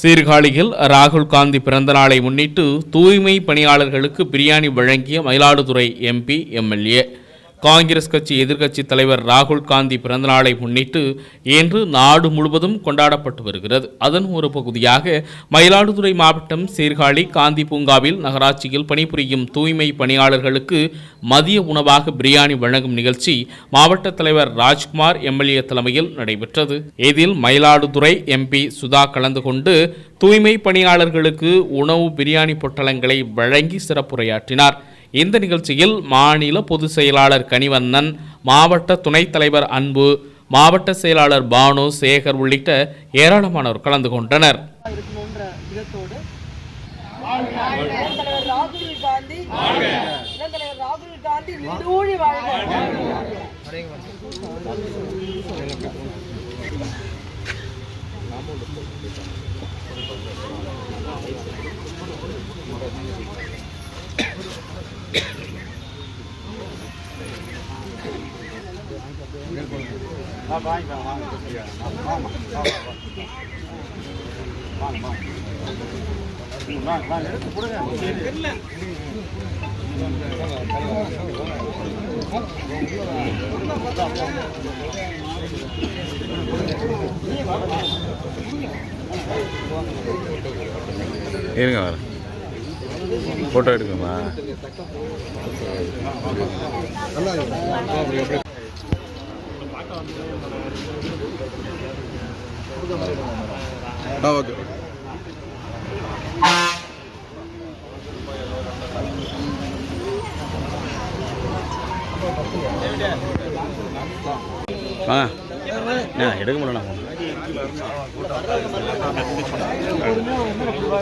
சீர்காழியில் ராகுல் காந்தி பிறந்த நாளை முன்னிட்டு தூய்மை பணியாளர்களுக்கு பிரியாணி வழங்கிய மயிலாடுதுறை எம்பி எம்எல்ஏ. காங்கிரஸ் கட்சி எதிர்க்கட்சி தலைவர் ராகுல் காந்தி பிறந்தநாளை முன்னிட்டு இன்று நாடு முழுவதும் கொண்டாடப்பட்டு வருகிறது. அதன் ஒரு பகுதியாக மயிலாடுதுறை மாவட்டம் சீர்காழி காந்தி பூங்காவில் நகராட்சியில் பணிபுரியும் தூய்மை பணியாளர்களுக்கு மதிய உணவாக பிரியாணி வழங்கும் நிகழ்ச்சி மாவட்ட தலைவர் ராஜ்குமார் எம்எல்ஏ தலைமையில் நடைபெற்றது. இதில் மயிலாடுதுறை எம்பி சுதா கலந்து கொண்டு தூய்மை பணியாளர்களுக்கு உணவு பிரியாணி பொட்டலங்களை வழங்கி சிறப்புரையாற்றினார். இந்த நிகழ்ச்சியில் மாநில பொதுச் செயலாளர் கனிவண்ணன் மாவட்ட துணைத் தலைவர் அன்பு மாவட்ட செயலாளர் பானு சேகர் உள்ளிட்ட ஏராளமானோர் கலந்து கொண்டனர் இருங்க வர. ஃபோட்டோ எடுக்கணுமா? ஓகே. ஆ. எடுக்க முடியல